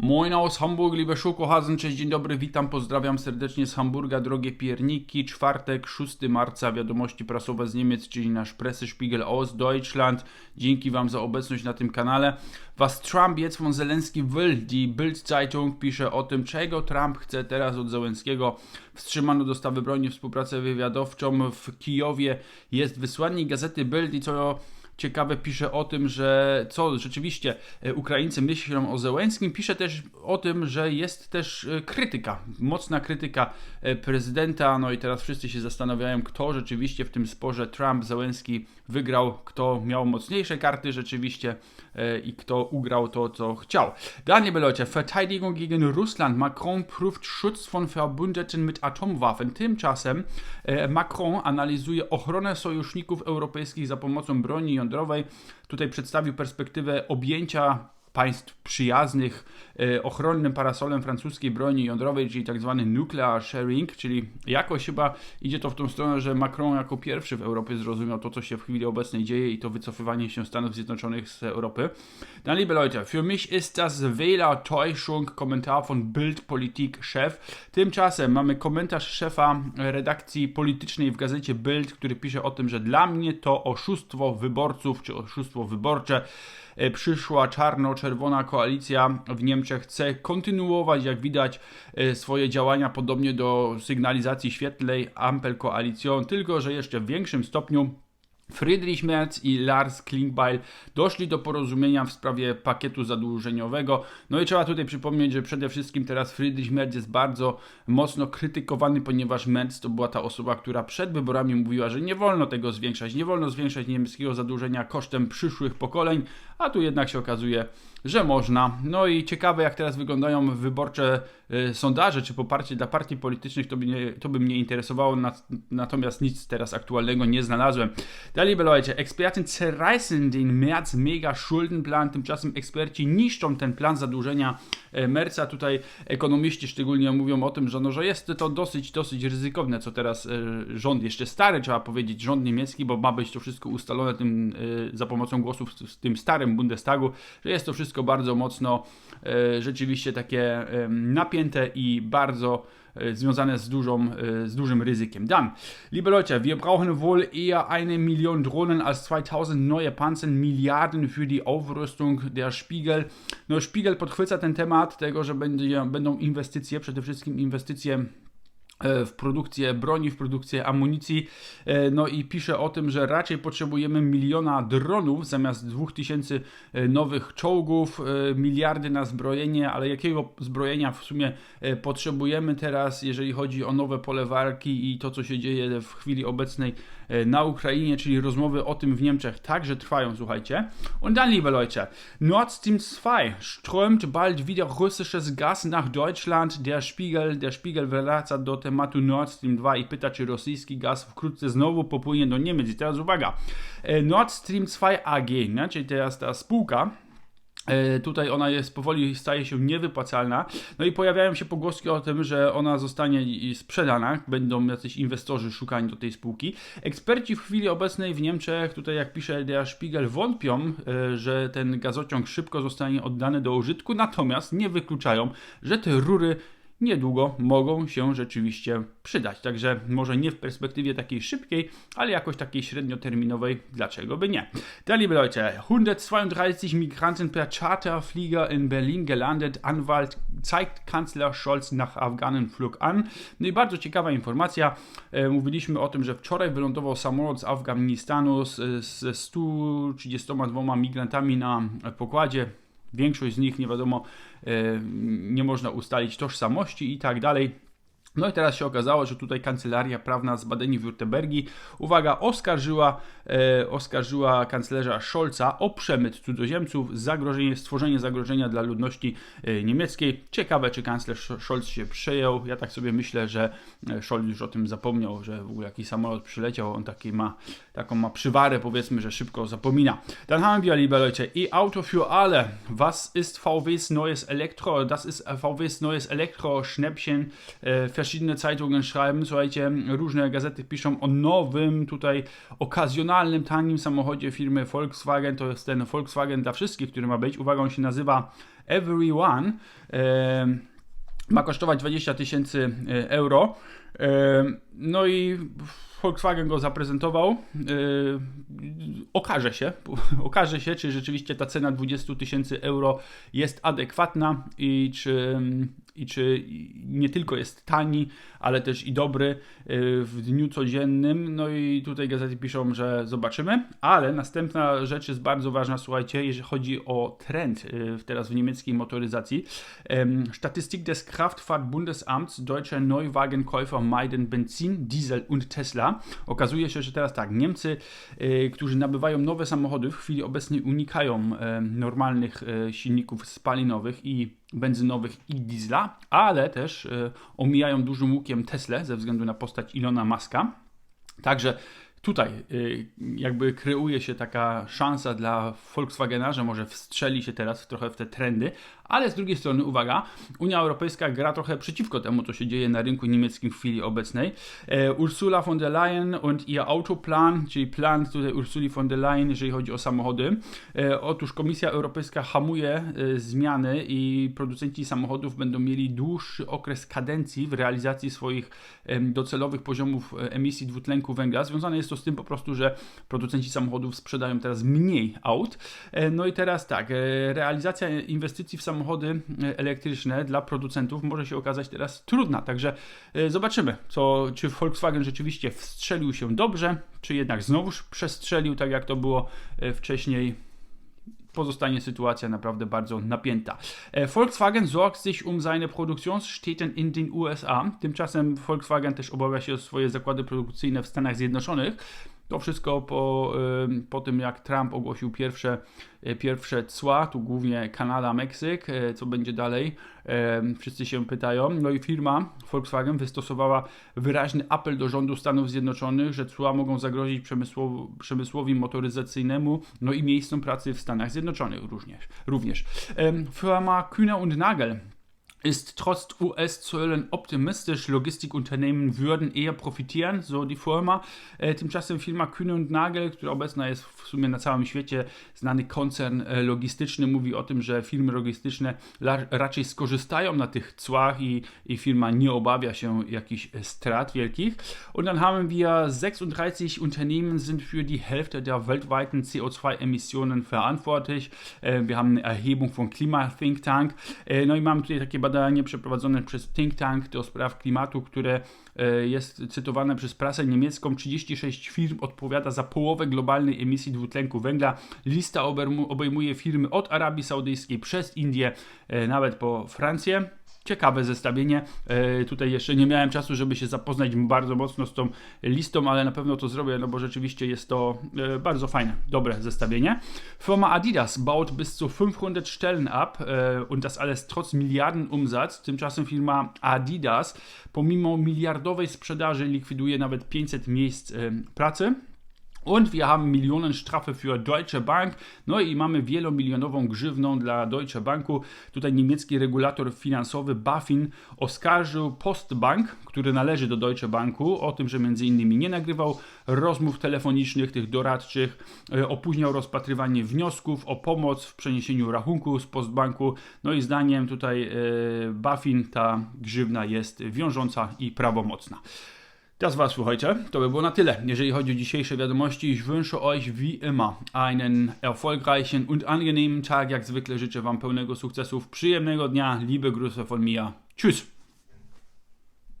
Moin aus Hamburg, liebe Schokohasen, cześć, dzień dobry, witam, pozdrawiam serdecznie z Hamburga, drogie pierniki, czwartek, 6 marca, wiadomości prasowe z Niemiec, czyli nasz Pressespiegel aus Deutschland. Dzięki Wam za obecność na tym kanale. Was Trump jetzt von Zelensky will, die Bild-Zeitung pisze o tym, czego Trump chce teraz od Zelenskiego. Wstrzymano dostawy broni, współpracę wywiadowczą w Kijowie, jest wysłannik gazety Bild i co ciekawe pisze o tym, że co rzeczywiście e, Ukraińcy myślą o Zełenskim. Pisze też o tym, że jest też e, krytyka, mocna krytyka e, prezydenta. No i teraz wszyscy się zastanawiają, kto rzeczywiście w tym sporze Trump-Zełenski wygrał, kto miał mocniejsze karty rzeczywiście i kto ugrał to, co chciał. Dann, liebe Leute, Verteidigung gegen Russland. Macron prüft Schutz von Verbündeten mit Atomwaffen. Tymczasem Macron analizuje ochronę sojuszników europejskich za pomocą broni jądrowej. Tutaj przedstawił perspektywę objęcia państw przyjaznych e, ochronnym parasolem francuskiej broni jądrowej, czyli tak zwany nuclear sharing, czyli jakoś chyba idzie to w tą stronę, że Macron jako pierwszy w Europie zrozumiał to, co się w chwili obecnej dzieje i to wycofywanie się Stanów Zjednoczonych z Europy. Dann, liebe Leute, für mich ist das Wähler-Täuschung, Kommentar von Bild Politik Chef. Tymczasem mamy komentarz szefa redakcji politycznej w gazecie Bild, który pisze o tym, że dla mnie to oszustwo wyborców, czy oszustwo wyborcze, E, przyszła czarno-czerwona koalicja w Niemczech chce kontynuować, jak widać, e, swoje działania podobnie do sygnalizacji świetlej Ampel Koalicją, tylko że jeszcze w większym stopniu Friedrich Merz i Lars Klingbeil doszli do porozumienia w sprawie pakietu zadłużeniowego. No i trzeba tutaj przypomnieć, że przede wszystkim teraz Friedrich Merz jest bardzo mocno krytykowany, ponieważ Merz to była ta osoba, która przed wyborami mówiła, że nie wolno tego zwiększać, nie wolno zwiększać niemieckiego zadłużenia kosztem przyszłych pokoleń, a tu jednak się okazuje, że można. No i ciekawe, jak teraz wyglądają wyborcze y, sondaże, czy poparcie dla partii politycznych, to by, nie, to by mnie interesowało, natomiast nic teraz aktualnego nie znalazłem. Da, liebe Leute, Experten zerreißen den März mega Schuldenplan, tymczasem eksperci niszczą ten plan zadłużenia e, Merca. Tutaj ekonomiści szczególnie mówią o tym, że, no, że jest to dosyć, dosyć ryzykowne, co teraz e, rząd, jeszcze stary, trzeba powiedzieć, rząd niemiecki, bo ma być to wszystko ustalone tym, e, za pomocą głosów w tym starym Bundestagu, że jest to wszystko bardzo mocno e, rzeczywiście takie napięte i bardzo e, związane z, dużą, e, z dużym ryzykiem. Dann, liebe Leute, wir brauchen wohl eher eine Million Drohnen als 2000 neue Panzer, Milliarden für die Aufrüstung der Spiegel. No, Spiegel podchwyca ten temat tego, że będzie, będą inwestycje, przede wszystkim inwestycje w produkcję broni, w produkcję amunicji. E, no i pisze o tym, że raczej potrzebujemy miliona dronów zamiast dwóch tysięcy e, nowych czołgów, miliardy na zbrojenie, ale jakiego zbrojenia w sumie potrzebujemy teraz, jeżeli chodzi o nowe pole walki i to, co się dzieje w chwili obecnej na Ukrainie, czyli rozmowy o tym w Niemczech także trwają, słuchajcie. Und dann, liebe Leute, Nord Stream 2 strömt bald wieder russisches Gas nach Deutschland. Der Spiegel, der Spiegel wraca do tematu Nord Stream 2 i pyta, czy rosyjski gaz wkrótce znowu popłynie do Niemiec. I teraz uwaga, e, Nord Stream 2 AG, nie? czyli teraz ta spółka, E, tutaj ona jest powoli staje się niewypłacalna. No i pojawiają się pogłoski o tym, że ona zostanie sprzedana, będą jacyś inwestorzy szukani do tej spółki. Eksperci w chwili obecnej w Niemczech, tutaj jak pisze Der Spiegel, wątpią, e, że ten gazociąg szybko zostanie oddany do użytku, natomiast nie wykluczają, że te rury niedługo mogą się rzeczywiście przydać. Także może nie w perspektywie takiej szybkiej, ale jakoś takiej średnioterminowej, dlaczego by nie. Da, liebe Leute, 132 Migranten per Charterflieger in Berlin gelandet. Anwalt zeigt Kanzler Scholz nach Afghanenflug an. No i bardzo ciekawa informacja. E, mówiliśmy o tym, że wczoraj wylądował samolot z Afganistanu ze 132 migrantami na pokładzie. Większość z nich nie wiadomo, e, nie można ustalić tożsamości i tak dalej. No i teraz się okazało, że tutaj kancelaria prawna z Badeni-Württembergi, uwaga, oskarżyła, e, oskarżyła kanclerza Scholza o przemyt cudzoziemców, zagrożenie, stworzenie zagrożenia dla ludności e, niemieckiej. Ciekawe, czy kanclerz Scholz się przejął. Ja tak sobie myślę, że e, Scholz już o tym zapomniał, że w ogóle jakiś samolot przyleciał, on taki ma, taką ma przywarę, powiedzmy, że szybko zapomina. Dann haben wir, liebe Leute, E-Auto für alle. Was ist VWs neues Elektro? Das ist VWs neues Elektro-Schnäppchen. Äh, verschiedene Zeitungen schreiben, słuchajcie, różne gazety piszą o nowym, tutaj okazjonalnym, tangim samochodzie firmy Volkswagen. To jest ten Volkswagen dla wszystkich, który ma być. Uwaga, on się nazywa Everyone. Ma kosztować 20 tysięcy e, euro. No i Volkswagen go zaprezentował. Yy, okaże się, okaże się, czy rzeczywiście ta cena 20 tysięcy euro jest adekwatna i czy, i czy nie tylko jest tani, ale też i dobry yy, w dniu codziennym. No i tutaj gazety piszą, że zobaczymy, ale następna rzecz jest bardzo ważna, słuchajcie, jeżeli chodzi o trend yy, teraz w niemieckiej motoryzacji. Statistik des Kraftfahrtbundesamts Deutsche Neuwagenkäufer meiden Benzin, Diesel und Tesla. Okazuje się, że teraz tak, Niemcy, yy, którzy nabywają nowe samochody, w chwili obecnej unikają normalnych silników spalinowych i benzynowych i diesla, ale też y, omijają dużym łukiem Tesla ze względu na postać Ilona Maska. Także tutaj y, jakby kreuje się taka szansa dla Volkswagena, że może wstrzeli się teraz trochę w te trendy, ale z drugiej strony, uwaga, Unia Europejska gra trochę przeciwko temu, co się dzieje na rynku niemieckim w chwili obecnej. E, Ursula von der Leyen und ihr Autoplan, czyli plan tutaj Ursuli von der Leyen, jeżeli chodzi o samochody. E, otóż Komisja Europejska hamuje e, zmiany i producenci samochodów będą mieli dłuższy okres kadencji w realizacji swoich docelowych poziomów emisji dwutlenku węgla. Związane jest to z tym po prostu, że producenci samochodów sprzedają teraz mniej aut. No i teraz tak, realizacja inwestycji w samochody e, elektryczne dla producentów może się okazać teraz trudna. Także e, zobaczymy, co, czy Volkswagen rzeczywiście wstrzelił się dobrze, czy jednak znowuż przestrzelił, tak jak to było e, wcześniej pozostanie sytuacja naprawdę bardzo napięta. Volkswagen sorgt sich um seine Produktionsstätten in den USA. Tymczasem Volkswagen też obawia się o swoje zakłady produkcyjne w Stanach Zjednoczonych. To wszystko po, po tym, jak Trump ogłosił pierwsze, e, pierwsze cła, tu głównie Kanada, Meksyk, e, co będzie dalej, wszyscy się pytają. No i firma Volkswagen wystosowała wyraźny apel do rządu Stanów Zjednoczonych, że cła mogą zagrozić przemysłowi, przemysłowi motoryzacyjnemu, no i miejscom pracy w Stanach Zjednoczonych również. również. Firma Kühner und Nagel ist trotz US-Zöllen optimistisch. Logistikunternehmen würden eher profitieren, so die Firma. E, tymczasem firma Kühne und Nagel, która obecna jest w sumie na całym świecie, znany koncern e, logistyczny, mówi o tym, że firmy logistyczne raczej skorzystają na tych cłach i, i firma nie obawia się jakichś strat wielkich. Und dann haben wir 36 Unternehmen sind für die Hälfte der weltweiten CO2-Emissionen verantwortlich. E, wir haben eine Erhebung von Klima Think Tank. No i mamy tutaj takie badanie przeprowadzone przez think tank do spraw klimatu, które e, jest cytowane przez prasę niemiecką. 36 firm odpowiada za połowę globalnej emisji dwutlenku węgla. Lista obejmuje firmy od Arabii Saudyjskiej przez Indię, e, nawet po Francję ciekawe zestawienie. E, tutaj jeszcze nie miałem czasu, żeby się zapoznać bardzo mocno z tą listą, ale na pewno to zrobię, no bo rzeczywiście jest to e, bardzo fajne, dobre zestawienie. Firma Adidas baut bis zu 500 Stellen ab e, und das alles trotz Milliardenumsatz. Tymczasem firma Adidas pomimo miliardowej sprzedaży likwiduje nawet 500 miejsc pracy. Und wir haben Millionenstrafe für Deutsche Bank. No i mamy wielomilionową grzywną dla Deutsche Banku. Tutaj niemiecki regulator finansowy BaFin oskarżył Postbank, który należy do Deutsche Banku, o tym, że między innymi nie nagrywał rozmów telefonicznych, tych doradczych, e, opóźniał rozpatrywanie wniosków o pomoc w przeniesieniu rachunku z Postbanku. No i zdaniem tutaj e, BaFin ta grzywna jest wiążąca i prawomocna. Das war's für heute. To by było na tyle, jeżeli chodzi o dzisiejsze wiadomości. Ich wünsche euch wie immer einen erfolgreichen und angenehmen Tag. Jak zwykle życzę Wam pełnego sukcesów, przyjemnego dnia. Liebe Grüße von mir. Tschüss.